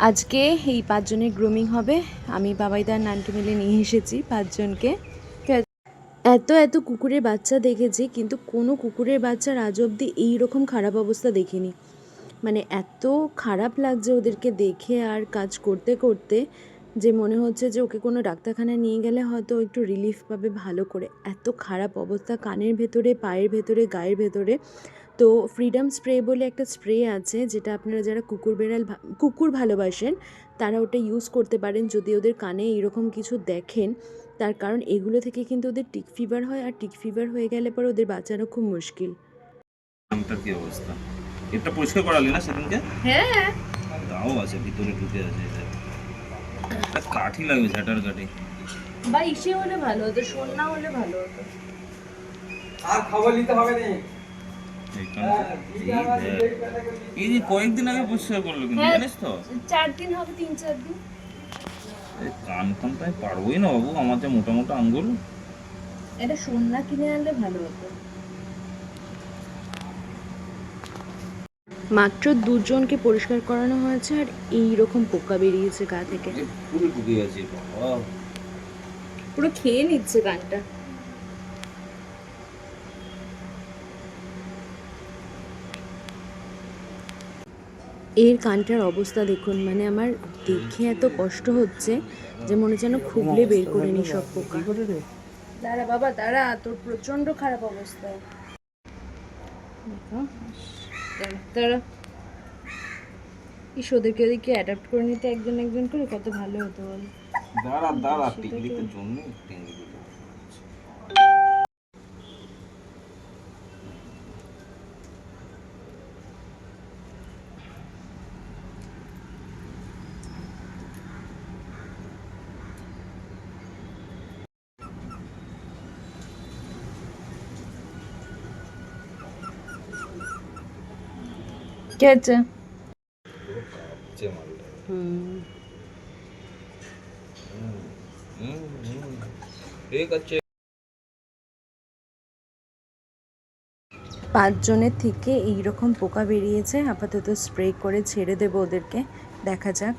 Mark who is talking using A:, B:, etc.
A: আজকে এই পাঁচজনের গ্রুমিং হবে। আমি বাবাইদার নানটু মিলে নিয়ে এসেছি পাঁচজনকে। এত এত কুকুরের বাচ্চা দেখেছি, কিন্তু কোনো কুকুরের বাচ্চার আজ অবধি এইরকম খারাপ অবস্থা দেখিনি। মানে এত খারাপ লাগছে ওদেরকে দেখে আর কাজ করতে করতে। যে মনে হচ্ছে যে ওকে কোনো ডাক্তারখানায় নিয়ে গেলে হয়তো একটু রিলিফ পাবে ভালো করে। এত খারাপ অবস্থা কানের ভেতরে পায়ের ভেতরে গায়ের ভেতরে। তো ফ্রিডম স্প্রে বলে একটা স্প্রে আছে যেটা আপনারা যারা কুকুর বেড়াল ভা- কুকুর ভালোবাসেন তারা ওটা ইউজ করতে পারেন যদি ওদের কানে এরকম কিছু দেখেন। তার কারণ এগুলো থেকে কিন্তু ওদের টিক ফিভার হয় আর টিক ফিভার হয়ে গেলে পরে ওদের বাঁচানো খুব মুশকিল।
B: কি অবস্থা? এটা পরিষ্কার করালি না সেদিনকে?
A: হ্যাঁ।
B: তাও আছে ভিতরে ঢুকে আছে এটা। কাঠি লাগবে কাঠি।
A: বা ইসে হলে ভালো হতো সন্না হলে ভালো হতো।
C: আর খবর নিতে হবে না।
B: এই যে কয়েকদিন আগে পরিষ্কার করল কিন্তু
A: হ্যাঁ।
B: জানিস তো?
A: চার দিন হবে তিন চার দিন।
B: এই কান টান তো আমি পারবোই না বাবু আমার যে মোটা মোটা আঙ্গুল।
A: এটা সন্না কিনে আনলে ভালো হতো। মাত্র দুজনকে পরিষ্কার করানো হয়েছে আর এই রকম পোকা বেরিয়েছে গা থেকে।
B: পুরো ঢুকে গেছে
A: পুরো খেয়ে নিচ্ছে গানটা। এর কানটার অবস্থা দেখুন মানে আমার দেখে এত কষ্ট হচ্ছে যে মনে যেন খুবলে বের করে নি সব পোকা। দাঁড়া বাবা দাঁড়া তোর প্রচণ্ড খারাপ অবস্থা। তারা ইস ওদেরকে ওদেরকে অ্যাডাপ্ট করে নিতে একজন একজন করে কত ভালো হতো বল।
B: দাঁড়া দাঁড়া টিকলিকের জন্য টেনে
A: কে।
B: ঠিক আছে
A: পাঁচজনের থেকে এই রকম পোকা বেরিয়েছে, আপাতত স্প্রে করে ছেড়ে দেবো ওদেরকে দেখা যাক